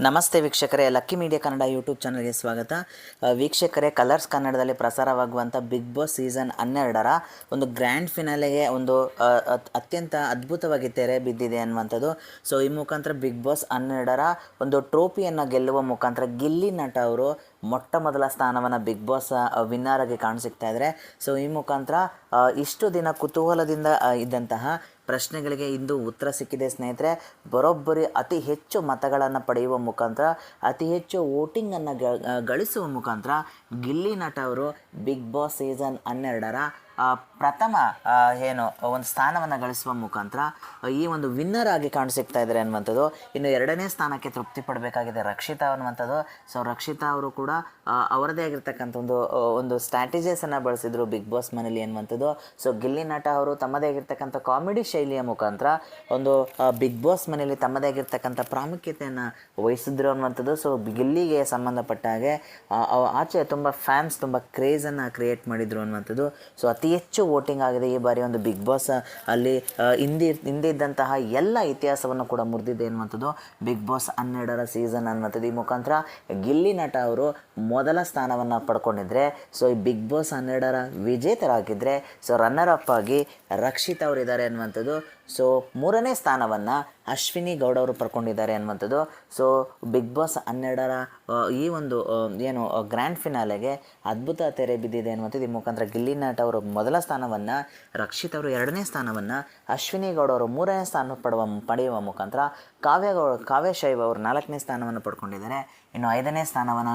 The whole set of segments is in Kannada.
ನಮಸ್ತೆ ವೀಕ್ಷಕರೇ, ಲಕ್ಕಿ ಮೀಡಿಯಾ ಕನ್ನಡ ಯೂಟ್ಯೂಬ್ ಚಾನಲ್ಗೆ ಸ್ವಾಗತ. ವೀಕ್ಷಕರೇ, ಕಲರ್ಸ್ ಕನ್ನಡದಲ್ಲಿ ಪ್ರಸಾರವಾಗುವಂಥ ಬಿಗ್ ಬಾಸ್ ಸೀಸನ್ ಹನ್ನೆರಡರ ಒಂದು ಗ್ರ್ಯಾಂಡ್ ಫಿನಾಲೆಗೆ ಒಂದು ಅತ್- ಅತ್ಯಂತ ಅದ್ಭುತವಾಗಿ ತೆರೆ ಬಿದ್ದಿದೆ ಅನ್ನುವಂಥದ್ದು. ಸೊ, ಈ ಮುಖಾಂತರ ಬಿಗ್ ಬಾಸ್ ಹನ್ನೆರಡರ ಒಂದು ಟ್ರೋಫಿಯನ್ನು ಗೆಲ್ಲುವ ಮುಖಾಂತರ ಗಿಲ್ಲಿ ನಟ ಅವರು ಮೊಟ್ಟ ಮೊದಲ ಸ್ಥಾನವನ್ನು ಬಿಗ್ ಬಾಸ್ ವಿನ್ನರ್ ಆಗಿ ಕಾಣಿಸಿಕ್ತಾ ಇದ್ದಾರೆ ಸೊ ಈ ಮುಖಾಂತರ ಇಷ್ಟು ದಿನ ಕುತೂಹಲದಿಂದ ಇದ್ದಂತಹ ಪ್ರಶ್ನೆಗಳಿಗೆ ಇಂದು ಉತ್ತರ ಸಿಕ್ಕಿದೆ ಸ್ನೇಹಿತರೆ. ಬರೋಬ್ಬರಿ ಅತಿ ಹೆಚ್ಚು ಮತಗಳನ್ನು ಪಡೆಯುವ ಮುಖಾಂತರ, ಅತಿ ಹೆಚ್ಚು ವೋಟಿಂಗನ್ನು ಗಳಿಸುವ ಮುಖಾಂತರ ಗಿಲ್ಲಿ ನಟ ಅವರು ಬಿಗ್ ಬಾಸ್ ಸೀಸನ್ ಹನ್ನೆರಡರ ಪ್ರಥಮ ಏನು, ಒಂದು ಸ್ಥಾನವನ್ನು ಗಳಿಸುವ ಮುಖಾಂತರ ಈ ಒಂದು ವಿನ್ನರ್ ಆಗಿ ಕಾಣಿಸಿಕ್ತಾ ಇದ್ದಾರೆ ಅನ್ನುವಂಥದ್ದು ಇನ್ನು ಎರಡನೇ ಸ್ಥಾನಕ್ಕೆ ತೃಪ್ತಿ ಪಡಬೇಕಾಗಿದೆ ರಕ್ಷಿತಾ ಅನ್ನುವಂಥದ್ದು. ಸೊ ರಕ್ಷಿತಾ ಅವರು ಕೂಡ ಅವರದೇ ಆಗಿರ್ತಕ್ಕಂಥ ಒಂದು ಒಂದು ಸ್ಟ್ರಾಟಜೀಸನ್ನು ಬಳಸಿದ್ರು ಬಿಗ್ ಬಾಸ್ ಮನೇಲಿ ಅನ್ನುವಂಥದ್ದು ಸೊ ಗಿಲ್ಲಿ ನಟ ಅವರು ತಮ್ಮದೇ ಆಗಿರ್ತಕ್ಕಂಥ ಕಾಮಿಡಿ ಶೈಲಿಯ ಮುಖಾಂತರ ಒಂದು ಬಿಗ್ ಬಾಸ್ ಮನೆಯಲ್ಲಿ ತಮ್ಮದೇ ಆಗಿರ್ತಕ್ಕಂಥ ಪ್ರಾಮುಖ್ಯತೆಯನ್ನು ವಹಿಸಿದ್ರು ಅನ್ನುವಂಥದ್ದು. ಸೊ ಗಿಲ್ಲಿಗೆ ಸಂಬಂಧಪಟ್ಟ ಹಾಗೆ ಆಚೆ ತುಂಬ ಫ್ಯಾನ್ಸ್ ತುಂಬ ಕ್ರೇಜನ್ನು ಕ್ರಿಯೇಟ್ ಮಾಡಿದ್ರು ಅನ್ನುವಂಥದ್ದು. ಸೊ ಅತಿ ಹೆಚ್ಚು ವೋಟಿಂಗ್ ಆಗಿದೆ ಈ ಬಾರಿ ಒಂದು ಬಿಗ್ ಬಾಸ್ ಅಲ್ಲಿ ಹಿಂದೆ ಹಿಂದೆ ಇದ್ದಂತಹ ಎಲ್ಲ ಇತಿಹಾಸವನ್ನು ಕೂಡ ಮುರಿದಿದೆ ಅನ್ನುವಂಥದ್ದು ಬಿಗ್ ಬಾಸ್ ಹನ್ನೆರಡರ ಸೀಸನ್ ಅನ್ನುವಂಥದ್ದು. ಈ ಮುಖಾಂತರ ಗಿಲ್ಲಿ ನಟ ಅವರು ಮೊದಲ ಸ್ಥಾನವನ್ನು ಪಡ್ಕೊಂಡಿದ್ರೆ ಸೊ ಈ ಬಿಗ್ ಬಾಸ್ ಹನ್ನೆರಡರ ವಿಜೇತರಾಗಿದ್ದರೆ ಸೊ ರನ್ನರ್ ಅಪ್ ಆಗಿ ರಕ್ಷಿತ್ ಅವರು ಇದ್ದಾರೆ ಅನ್ನುವಂಥದ್ದು ಸೊ ಮೂರನೇ ಸ್ಥಾನವನ್ನು ಅಶ್ವಿನಿ ಗೌಡ ಅವರು ಪಡ್ಕೊಂಡಿದ್ದಾರೆ ಅನ್ನುವಂಥದ್ದು ಸೊ ಬಿಗ್ ಬಾಸ್ ಹನ್ನೆರಡರ ಈ ಒಂದು ಏನು ಗ್ರ್ಯಾಂಡ್ ಫಿನಾಲೆಗೆ ಅದ್ಭುತ ತೆರೆ ಬಿದ್ದಿದೆ ಅನ್ನುವಂಥದ್ದು ಈ ಮುಖಾಂತರ ಗಿಲ್ಲಿ ನಟ ಅವರು ಮೊದಲ ಸ್ಥಾನವನ್ನು ರಕ್ಷಿತ್ ಅವರು ಎರಡನೇ ಸ್ಥಾನವನ್ನು ಅಶ್ವಿನಿ ಗೌಡ ಅವರು ಮೂರನೇ ಸ್ಥಾನ ಪಡುವ, ಪಡೆಯುವ ಮುಖಾಂತರ ಕಾವ್ಯ ಗೌಡ, ಕಾವ್ಯ ಶೈವ ಅವರು ನಾಲ್ಕನೇ ಸ್ಥಾನವನ್ನು ಪಡ್ಕೊಂಡಿದ್ದಾರೆ. ಇನ್ನು ಐದನೇ ಸ್ಥಾನವನ್ನು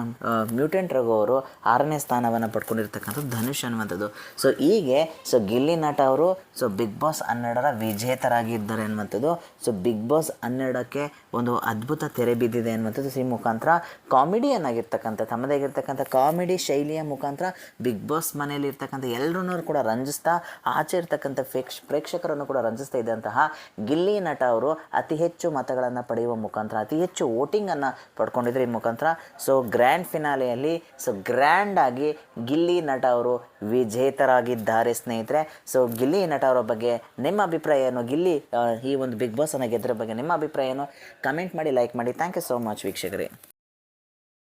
ಮ್ಯೂಟೆಂಟ್ ರಘು ಅವರು ಆರನೇ ಸ್ಥಾನವನ್ನು ಪಡ್ಕೊಂಡಿರ್ತಕ್ಕಂಥದ್ದು ಧನುಷ್ ಅನ್ನುವಂಥದ್ದು. ಸೊ ಹೀಗೆ ಸೊ ಗಿಲ್ಲಿ ನಟ ಅವರು ಸೊ ಬಿಗ್ ಬಾಸ್ ಹನ್ನೆರಡರ ವಿಜೇತರಾಗಿದ್ದಾರೆ ಅನ್ನುವಂಥದ್ದು. ಸೊ ಬಿಗ್ ಬಾಸ್ ಹನ್ನೆರಡಕ್ಕೆ ಒಂದು ಅದ್ಭುತ ತೆರೆ ಬಿದ್ದಿದೆ ಅನ್ನುವಂಥದ್ದು ಈ ಮುಖಾಂತರ. ಕಾಮಿಡಿಯನ್ ಆಗಿರ್ತಕ್ಕಂಥ ತಮ್ಮದೇ ಆಗಿರ್ತಕ್ಕಂಥ ಕಾಮಿಡಿ ಶೈಲಿಯ ಮುಖಾಂತರ ಬಿಗ್ ಬಾಸ್ ಮನೆಯಲ್ಲಿ ಇರ್ತಕ್ಕಂಥ ಎಲ್ಲರನ್ನೂ ಕೂಡ ರಂಜಿಸ್ತಾ ಆಚೆ ಇರ್ತಕ್ಕಂಥ ಪ್ರೇಕ್ಷ ಪ್ರೇಕ್ಷಕರನ್ನು ಕೂಡ ರಂಜಿಸ್ತಾ ಇದ್ದಂತಹ ಗಿಲ್ಲಿ ನಟ ಅವರು ಅತಿ ಹೆಚ್ಚು ಮತಗಳನ್ನು ಪಡೆಯುವ ಮುಖಾಂತರ, ಅತಿ ಹೆಚ್ಚು ವೋಟಿಂಗನ್ನು ಪಡ್ಕೊಂಡಿದ್ರೆ ಈ ಮುಖಾಂತರ. ಸೊ ಗ್ರ್ಯಾಂಡ್ ಫಿನಾಲೆಯಲ್ಲಿ ಸೊ ಗ್ರ್ಯಾಂಡ್ ಆಗಿ ಗಿಲ್ಲಿ ನಟ ಅವರು ವಿಜೇತರಾಗಿದ್ದಾರೆ ಸ್ನೇಹಿತರೆ. ಸೊ ಗಿಲ್ಲಿ ನಟ ಅವರ ಬಗ್ಗೆ ನಿಮ್ಮ ಅಭಿಪ್ರಾಯ ಏನು? ಗಿಲ್ಲಿ ಈ ಒಂದು ಬಿಗ್ ಬಾಸ್ ಅನ್ನ ಗೆದ್ದರ ಬಗ್ಗೆ ನಿಮ್ಮ ಅಭಿಪ್ರಾಯ ಏನು? ಕಮೆಂಟ್ ಮಾಡಿ ಲೈಕ್ ಮಾಡಿ. ಥ್ಯಾಂಕ್ ಯು ಸೋ ಮಚ್ ವೀಕ್ಷಕರೇ.